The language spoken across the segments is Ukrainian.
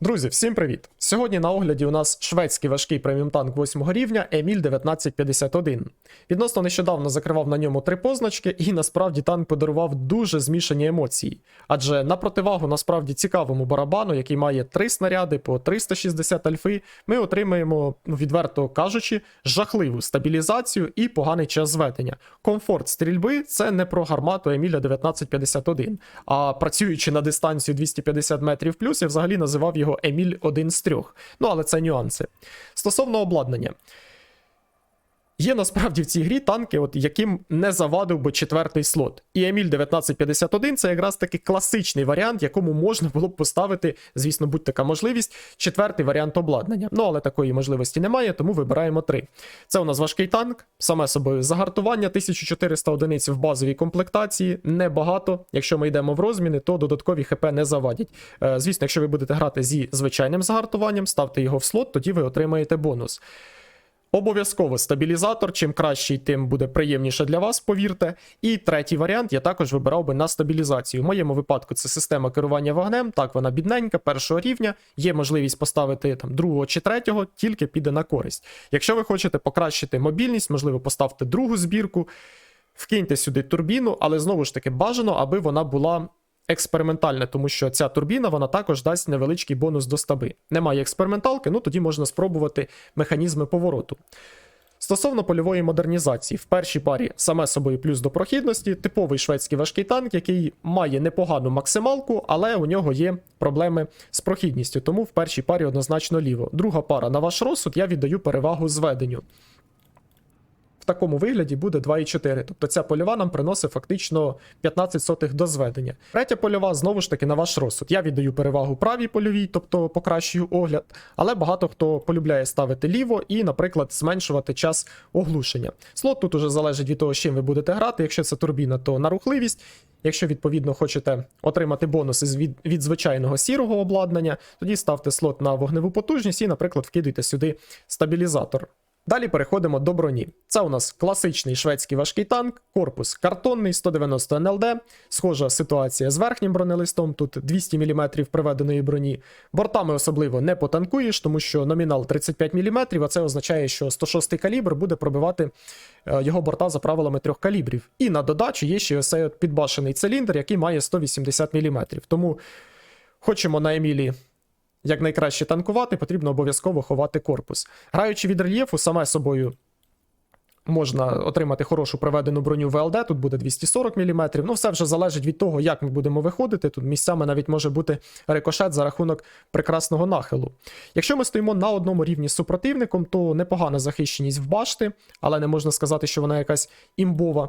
Друзі, всім привіт! Сьогодні на огляді у нас шведський важкий преміум танк 8 рівня Еміль 1951. Відносно нещодавно закривав на ньому три позначки, і насправді танк подарував дуже змішані емоції. Адже на противагу насправді цікавому барабану, який має три снаряди по 360 альфи, ми отримаємо, ну, відверто кажучи, жахливу стабілізацію і поганий час зведення. Комфорт стрільби це не про гармату Еміля 1951. А працюючи на дистанцію 250 метрів плюс, я взагалі називав його Еміль один з трьох. Ну, але це нюанси. Стосовно обладнання. Є насправді в цій грі танки, от яким не завадив би четвертий слот. І Еміль 1951 це якраз таки класичний варіант, якому можна було б поставити, звісно, будь така можливість, четвертий варіант обладнання. Ну, але такої можливості немає, тому вибираємо три. Це у нас важкий танк, саме собою загартування, 1400 одиниць в базовій комплектації, небагато. Якщо ми йдемо в розміни, то додаткові ХП не завадять. Е, звісно, якщо ви будете грати зі звичайним загартуванням, ставте його в слот, тоді ви отримаєте бонус. Обов'язково стабілізатор. Чим кращий, тим буде приємніше для вас, повірте. І третій варіант я також вибирав би на стабілізацію. В моєму випадку це система керування вогнем. Так, вона бідненька, першого рівня. Є можливість поставити там другого чи третього, тільки піде на користь. Якщо ви хочете покращити мобільність, можливо, поставте другу збірку, вкиньте сюди турбіну, але знову ж таки бажано, аби вона була експериментальне, тому що ця турбіна вона також дасть невеличкий бонус до стаби. Немає експерименталки, ну тоді можна спробувати механізми повороту. Стосовно польової модернізації, в першій парі саме собою плюс до прохідності, типовий шведський важкий танк, який має непогану максималку, але у нього є проблеми з прохідністю, тому в першій парі однозначно ліво. Друга пара на ваш розсуд я віддаю перевагу зведенню. В такому вигляді буде 2,4. Тобто ця польова нам приносить фактично 15 сотих до зведення. Третя польова знову ж таки на ваш розсуд. Я віддаю перевагу правій польовій, тобто покращую огляд, але багато хто полюбляє ставити ліво і, наприклад, зменшувати час оглушення. Слот тут уже залежить від того, з чим ви будете грати. Якщо це турбіна, то на рухливість. Якщо відповідно хочете отримати бонуси від, від звичайного сірого обладнання, тоді ставте слот на вогневу потужність і, наприклад, вкидуйте сюди стабілізатор. Далі переходимо до броні. Це у нас класичний шведський важкий танк, корпус картонний, 190 НЛД. Схожа ситуація з верхнім бронелистом, тут 200 мм приведеної броні. Бортами особливо не потанкуєш, тому що номінал 35 мм, а це означає, що 106 калібр буде пробивати е, його борта за правилами трьох калібрів. І на додачу є ще ось підбашений циліндр, який має 180 мм. Тому хочемо на Емілі як найкраще танкувати, потрібно обов'язково ховати корпус. Граючи від рельєфу, саме собою можна отримати хорошу проведену броню ВЛД, тут буде 240 мм. Ну, все вже залежить від того, як ми будемо виходити. Тут місцями навіть може бути рикошет за рахунок прекрасного нахилу. Якщо ми стоїмо на одному рівні з супротивником, то непогана захищеність в башти, але не можна сказати, що вона якась імбова.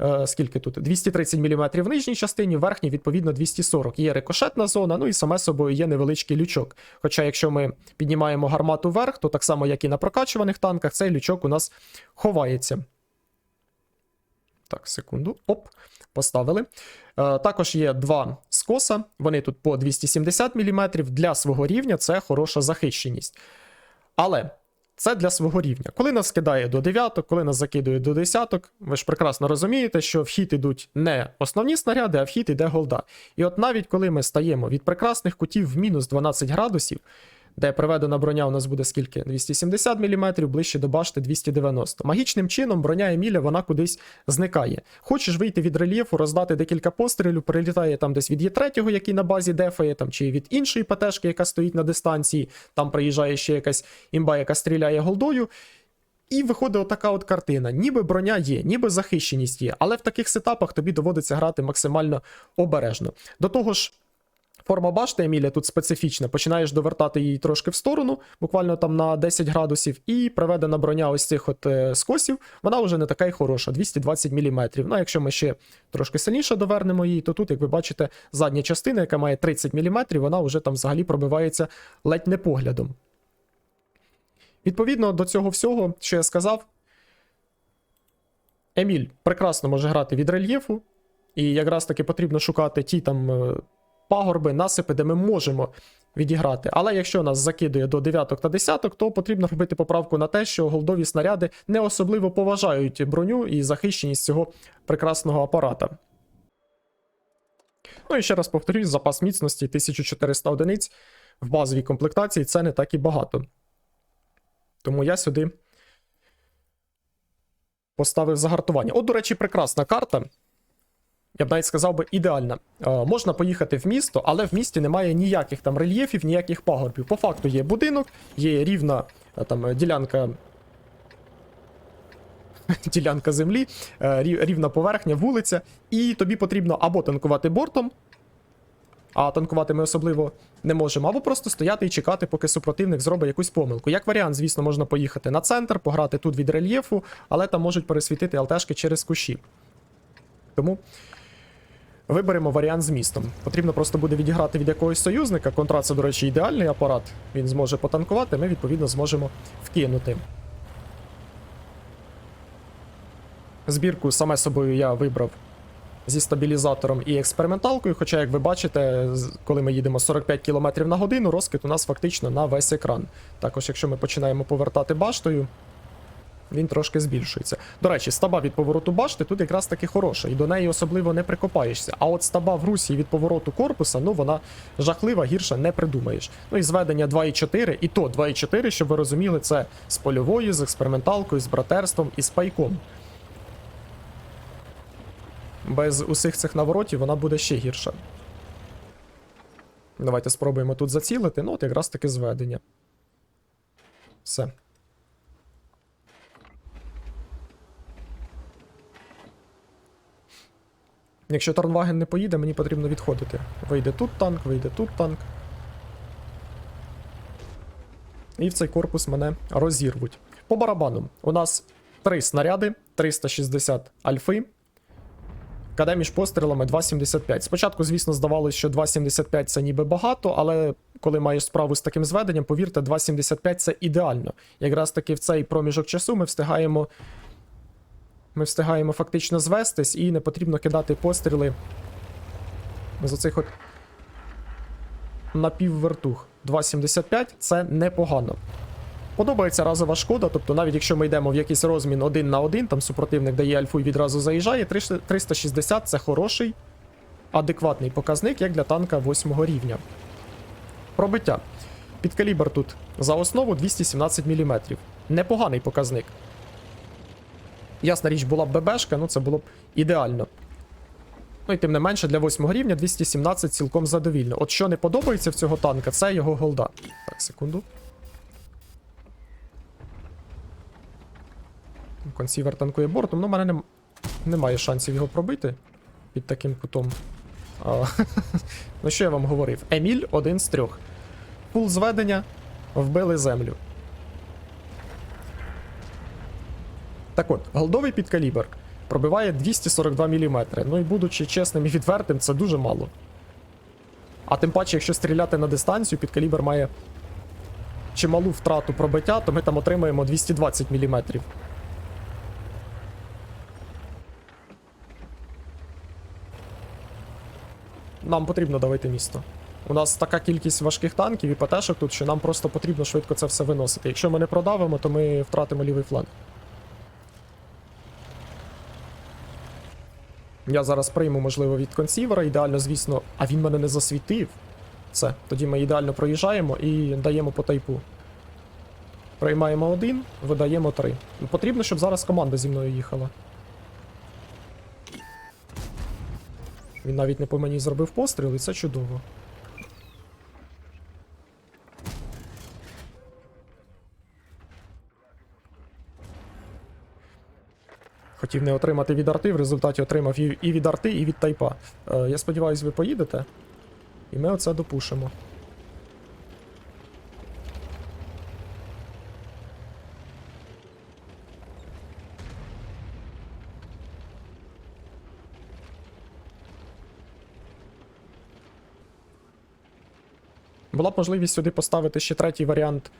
Е, скільки тут? 230 мм в нижній частині, в верхній, відповідно, 240. Є рикошетна зона, ну і саме собою є невеличкий лючок. Хоча, якщо ми піднімаємо гармату вверх, то так само, як і на прокачуваних танках, цей лючок у нас ховається. Так, секунду. Оп, поставили. Е, також є два скоса, вони тут по 270 мм. Для свого рівня це хороша захищеність. Але це для свого рівня. Коли нас кидає до дев'яток, коли нас закидує до десяток, ви ж прекрасно розумієте, що в хід ідуть не основні снаряди, а в хід іде голда. І от навіть коли ми стаємо від прекрасних кутів в мінус 12 градусів, де приведена броня у нас буде скільки? 270 мм, ближче до башти 290. Магічним чином броня Еміля вона кудись зникає. Хочеш вийти від рельєфу, роздати декілька пострілів, прилітає там десь від Є3, який на базі дефає, там, чи від іншої ПТшки, яка стоїть на дистанції, там приїжджає ще якась імба, яка стріляє голдою. І виходить отака от картина. Ніби броня є, ніби захищеність є, але в таких сетапах тобі доводиться грати максимально обережно. До того ж. Форма башти Еміля тут специфічна. Починаєш довертати її трошки в сторону, буквально там на 10 градусів, і приведена броня ось цих от е, скосів, вона вже не така й хороша, 220 мм. Ну, а якщо ми ще трошки сильніше довернемо її, то тут, як ви бачите, задня частина, яка має 30 мм, вона вже там взагалі пробивається ледь не поглядом. Відповідно до цього всього, що я сказав, Еміль прекрасно може грати від рельєфу, і якраз таки потрібно шукати ті там. Пагорби, насипи, де ми можемо відіграти. Але якщо нас закидує до дев'яток та десяток, то потрібно робити поправку на те, що голдові снаряди не особливо поважають броню і захищеність цього прекрасного апарата. Ну і ще раз повторюсь, запас міцності 1400 одиниць. в базовій комплектації це не так і багато. Тому я сюди поставив загартування. От, до речі, прекрасна карта. Я б навіть сказав би ідеальна. Е, можна поїхати в місто, але в місті немає ніяких там рельєфів, ніяких пагорбів. По факту є будинок, є рівна е, там е, ділянка. Ділянка землі, рівна поверхня, вулиця, і тобі потрібно або танкувати бортом, а танкувати ми особливо не можемо, або просто стояти і чекати, поки супротивник зробить якусь помилку. Як варіант, звісно, можна поїхати на центр, пограти тут від рельєфу, але там можуть пересвітити ЛТшки через кущі. Тому виберемо варіант з містом. Потрібно просто буде відіграти від якогось союзника. Контра це, до речі, ідеальний апарат. Він зможе потанкувати, ми, відповідно, зможемо вкинути. Збірку саме собою я вибрав зі стабілізатором і експерименталкою. Хоча, як ви бачите, коли ми їдемо 45 км на годину, розкид у нас фактично на весь екран. Також, якщо ми починаємо повертати баштою, він трошки збільшується. До речі, стаба від повороту башти тут якраз таки хороша, і до неї особливо не прикопаєшся. А от стаба в Русі від повороту корпуса, ну вона жахлива, гірше не придумаєш. Ну і зведення 2.4, і то 2.4, щоб ви розуміли, це з польовою, з експерименталкою, з братерством і з пайком. Без усіх цих наворотів вона буде ще гірша. Давайте спробуємо тут зацілити. Ну, от якраз таки зведення. Все. Якщо Тарнваген не поїде, мені потрібно відходити. Вийде тут танк, вийде тут танк. І в цей корпус мене розірвуть. По барабану. У нас три снаряди, 360 альфи. КД між пострілами 2,75. Спочатку, звісно, здавалося, що 2,75 це ніби багато, але коли маєш справу з таким зведенням, повірте, 2,75 це ідеально. Якраз таки в цей проміжок часу ми встигаємо. Ми встигаємо фактично звестись і не потрібно кидати постріли з оцих от напіввертух. 2,75 це непогано. Подобається разова шкода, тобто навіть якщо ми йдемо в якийсь розмін один на один, там супротивник дає альфу і відразу заїжджає, 360 це хороший, адекватний показник, як для танка 8 рівня. Пробиття. Підкалібр тут за основу 217 мм. Непоганий показник. Ясна річ, була б ББшка, ну це було б ідеально. Ну і тим не менше, для 8 рівня 217 цілком задовільно. От що не подобається в цього танка, це його голда. Так, секунду. Консівер танкує бортом, ну, в мене нем... немає шансів його пробити під таким кутом. А, ну, що я вам говорив? Еміль один з трьох. Пул зведення, вбили землю. Так от, голдовий підкалібр пробиває 242 мм. Ну і будучи чесним і відвертим, це дуже мало. А тим паче, якщо стріляти на дистанцію, підкалібр має чималу втрату пробиття, то ми там отримаємо 220 мм. Нам потрібно давити місто. У нас така кількість важких танків і ПТшок тут, що нам просто потрібно швидко це все виносити. Якщо ми не продавимо, то ми втратимо лівий фланг. Я зараз прийму, можливо, від консівера. Ідеально, звісно, а він мене не засвітив. Це. тоді ми ідеально проїжджаємо і даємо по тайпу. Приймаємо один, видаємо три. Потрібно, щоб зараз команда зі мною їхала. Він навіть не по мені зробив постріл, і це чудово. Хотів не отримати від арти, в результаті отримав і, від арти, і від тайпа. Е, я сподіваюся, ви поїдете. І ми оце допушимо. Була б можливість сюди поставити ще третій варіант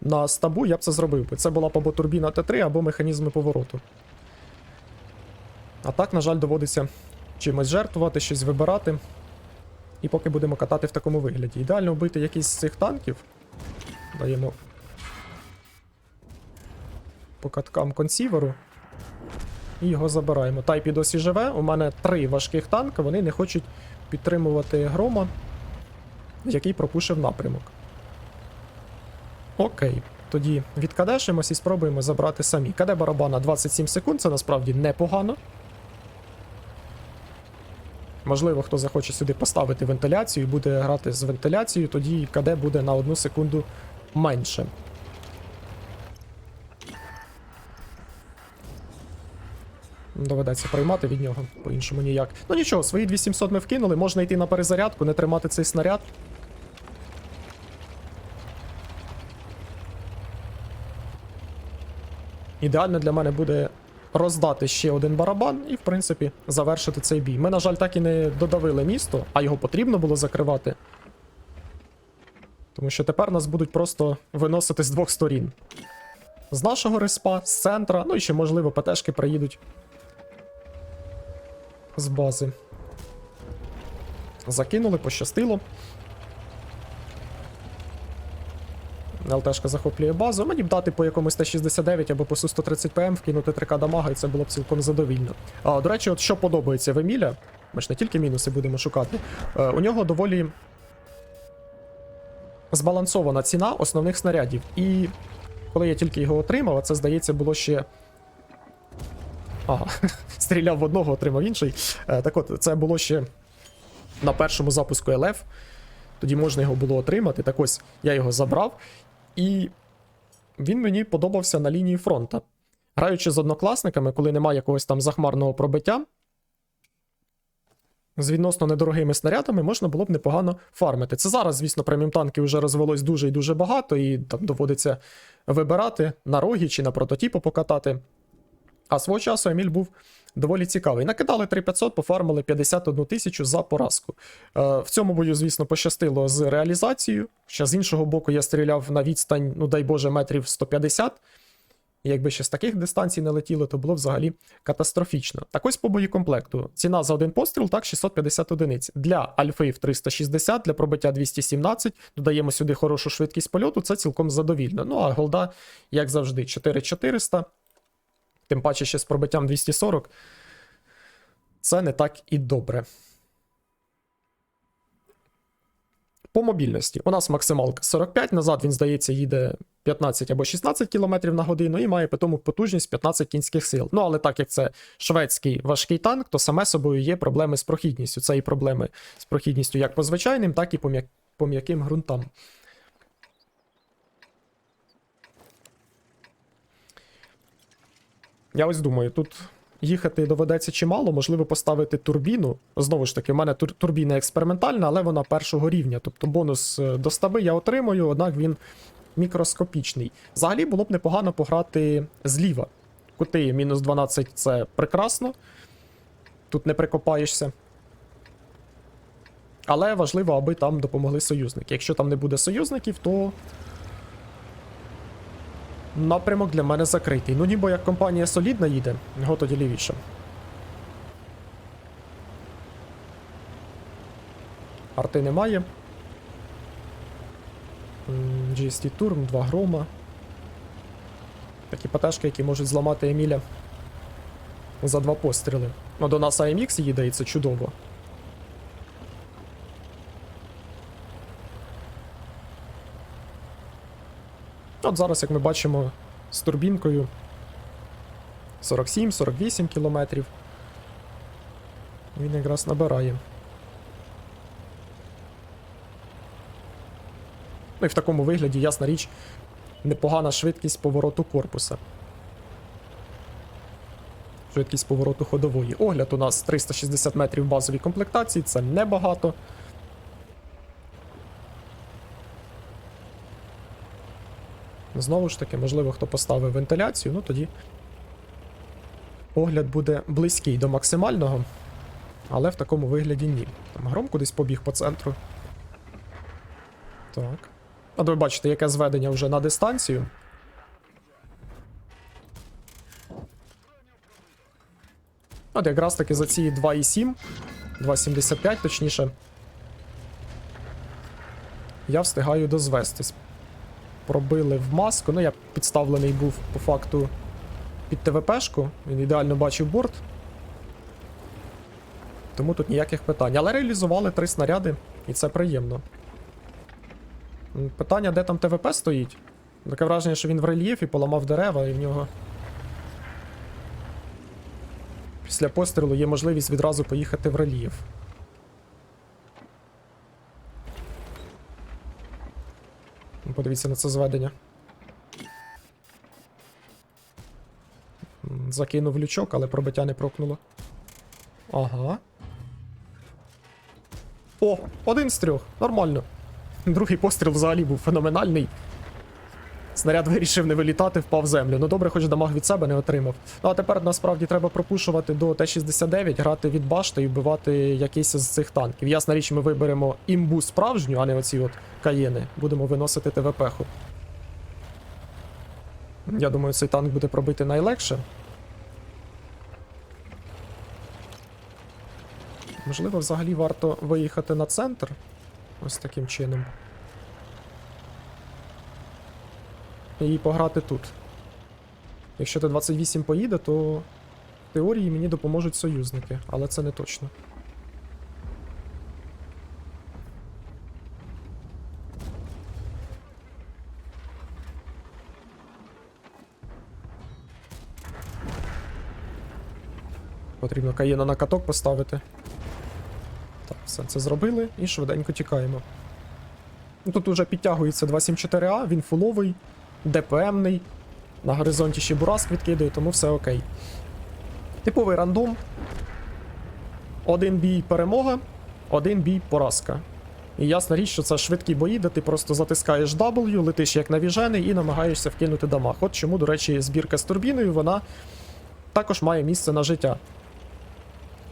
на стабу, я б це зробив. Це була б або турбіна Т3, або механізми повороту. А так, на жаль, доводиться чимось жертвувати, щось вибирати. І поки будемо катати в такому вигляді. Ідеально вбити якийсь з цих танків. Даємо по каткам консіверу. І його забираємо. Тайпі досі живе. У мене три важких танка, вони не хочуть підтримувати грома. який пропушив напрямок. Окей. Тоді відкадешимось і спробуємо забрати самі. КД барабана 27 секунд, це насправді непогано. Можливо, хто захоче сюди поставити вентиляцію і буде грати з вентиляцією, тоді КД буде на одну секунду менше. Доведеться приймати від нього, по-іншому ніяк. Ну нічого, свої 2700 ми вкинули, можна йти на перезарядку, не тримати цей снаряд. Ідеально для мене буде роздати ще один барабан і, в принципі, завершити цей бій. Ми, на жаль, так і не додавили місто, а його потрібно було закривати. Тому що тепер нас будуть просто виносити з двох сторін. З нашого респа, з центра, ну і ще, можливо, ПТшки приїдуть з бази. Закинули, пощастило. ЛТшка захоплює базу. Мені б дати по якомусь Т-69 або по Су-130 ПМ вкинути 3К дамага, і це було б цілком задовільно. А, до речі, от що подобається в Еміля, ми ж не тільки мінуси будемо шукати. Е, у нього доволі збалансована ціна основних снарядів. І коли я тільки його отримав, це, здається, було ще. Ага, стріляв в одного, отримав інший. Е, так от, це було ще на першому запуску ЛФ. Тоді можна його було отримати. Так ось я його забрав, і він мені подобався на лінії фронта. Граючи з однокласниками, коли немає якогось там захмарного пробиття, з відносно недорогими снарядами можна було б непогано фармити. Це зараз, звісно, преміум танків вже розвелось дуже і дуже багато, і там доводиться вибирати на рогі чи на прототипу покатати. А свого часу Еміль був доволі цікавий. Накидали 3500, пофармили 51 тисячу за поразку. Е, в цьому бою, звісно, пощастило з реалізацією. Ще з іншого боку, я стріляв на відстань, ну дай Боже, метрів 150. І якби ще з таких дистанцій не летіло, то було взагалі катастрофічно. Так ось по боєкомплекту. Ціна за один постріл так 650 одиниць. Для альфи в 360, для пробиття 217. Додаємо сюди хорошу швидкість польоту, це цілком задовільно. Ну а голда, як завжди, 4400. Тим паче ще з пробиттям 240. Це не так і добре. По мобільності. У нас максималка 45, назад він, здається, їде 15 або 16 км на годину і має тому потужність 15 кінських сил. Ну, але так як це шведський важкий танк, то саме собою є проблеми з прохідністю. Це і проблеми з прохідністю як по звичайним, так і по м'яким ґрунтам. Я ось думаю, тут їхати доведеться чимало, можливо, поставити турбіну. Знову ж таки, в мене тур- турбіна експериментальна, але вона першого рівня. Тобто бонус е, до стаби я отримую, однак він мікроскопічний. Взагалі було б непогано пограти зліва. Кути мінус 12 це прекрасно. Тут не прикопаєшся. Але важливо, аби там допомогли союзники. Якщо там не буде союзників, то Напрямок для мене закритий. Ну, ніби як компанія солідна їде, його тоді лівіше. Арти немає. GST Турм, 2 грома. Такі ПТшки, які можуть зламати Еміля за два постріли. Ну, до нас AMX їде, і це чудово. От зараз, як ми бачимо, з турбінкою 47-48 кілометрів. Він якраз набирає. Ну і в такому вигляді, ясна річ, непогана швидкість повороту корпуса. Швидкість повороту ходової. Огляд у нас 360 метрів базовій комплектації, це небагато. Знову ж таки, можливо, хто поставив вентиляцію, ну тоді огляд буде близький до максимального, але в такому вигляді ні. Там гром кудись побіг по центру. Так. От ви бачите, яке зведення вже на дистанцію. От якраз таки за ці 2,7, 2,75 точніше. Я встигаю дозвестись пробили в маску. Ну, я підставлений був по факту під ТВПшку. Він ідеально бачив борт. Тому тут ніяких питань. Але реалізували три снаряди, і це приємно. Питання, де там ТВП стоїть? Таке враження, що він в рельєфі поламав дерева, і в нього. Після пострілу є можливість відразу поїхати в рельєф. Подивіться на це зведення. Закинув лючок, але пробиття не прокнуло. Ага. О, один з трьох. Нормально. Другий постріл взагалі був феноменальний. Снаряд вирішив не вилітати, впав в землю. Ну добре, хоч дамаг від себе не отримав. Ну а тепер насправді треба пропушувати до Т-69, грати від башти і вбивати якийсь з цих танків. Ясна річ, ми виберемо імбу справжню, а не оці от каєни. Будемо виносити ТВП-ху. Я думаю, цей танк буде пробити найлегше. Можливо, взагалі варто виїхати на центр. Ось таким чином. І пограти тут. Якщо Т-28 поїде, то в теорії мені допоможуть союзники, але це не точно. Потрібно каєна на каток поставити. Так, все це зробили і швиденько тікаємо. Ну, Тут уже підтягується 274А, він фуловий, ДПМний. На горизонті ще Бураск відкидає, тому все окей. Типовий рандом. Один бій перемога, один бій поразка. І ясна річ, що це швидкі бої, де ти просто затискаєш W, летиш як навіжений і намагаєшся вкинути дамаг. От чому, до речі, збірка з турбіною, вона також має місце на життя.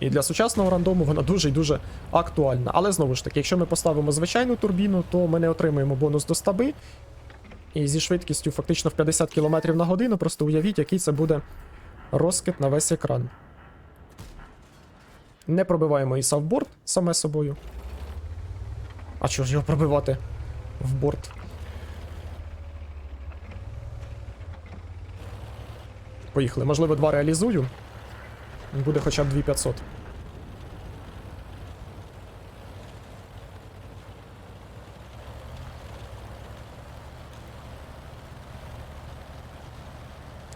І для сучасного рандому вона дуже і дуже актуальна. Але знову ж таки, якщо ми поставимо звичайну турбіну, то ми не отримаємо бонус до стаби. І зі швидкістю фактично в 50 км на годину, просто уявіть, який це буде розкид на весь екран. Не пробиваємо і савборд саме собою. А чого ж його пробивати в борт? Поїхали. Можливо, два реалізую. Буде хоча б 2500.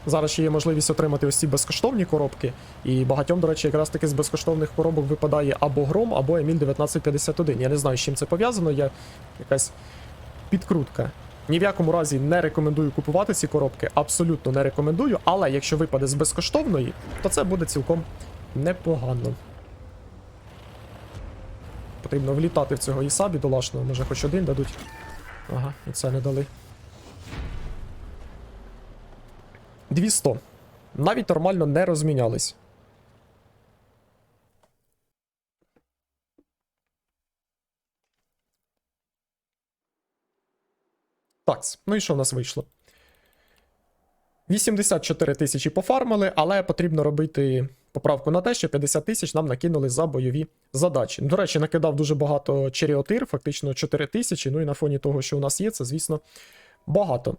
Зараз ще є можливість отримати ось ці безкоштовні коробки. І багатьом, до речі, якраз таки з безкоштовних коробок випадає або Гром, або Еміль 1951. Я не знаю, з чим це пов'язано, я якась підкрутка. Ні в якому разі не рекомендую купувати ці коробки, абсолютно не рекомендую, але якщо випаде з безкоштовної, то це буде цілком непогано. Потрібно влітати в цього іса бідолашного, може хоч один дадуть. Ага, і це не дали. 200. Навіть нормально не розмінялись. Так, ну і що в нас вийшло? 84 тисячі пофармили, але потрібно робити поправку на те, що 50 тисяч нам накинули за бойові задачі. До речі, накидав дуже багато черіотир, фактично 4 тисячі. Ну і на фоні того, що у нас є, це, звісно, багато.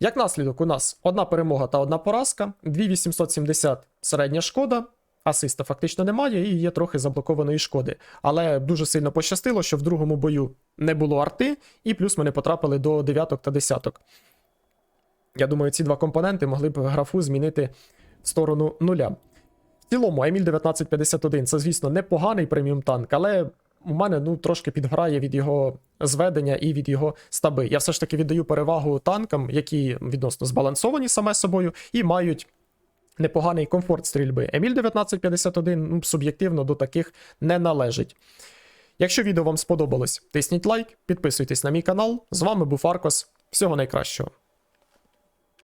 Як наслідок, у нас одна перемога та одна поразка, 2870 середня шкода. Асиста фактично немає, і є трохи заблокованої шкоди. Але дуже сильно пощастило, що в другому бою не було арти, і плюс ми не потрапили до дев'яток та десяток. Я думаю, ці два компоненти могли б графу змінити в сторону нуля. В цілому, Еміль 1951 це, звісно, непоганий преміум танк, але у мене ну, трошки підграє від його зведення і від його стаби. Я все ж таки віддаю перевагу танкам, які відносно збалансовані саме собою, і мають непоганий комфорт стрільби. Еміль 1951 ну, суб'єктивно до таких не належить. Якщо відео вам сподобалось, тисніть лайк, підписуйтесь на мій канал. З вами був Аркос. Всього найкращого.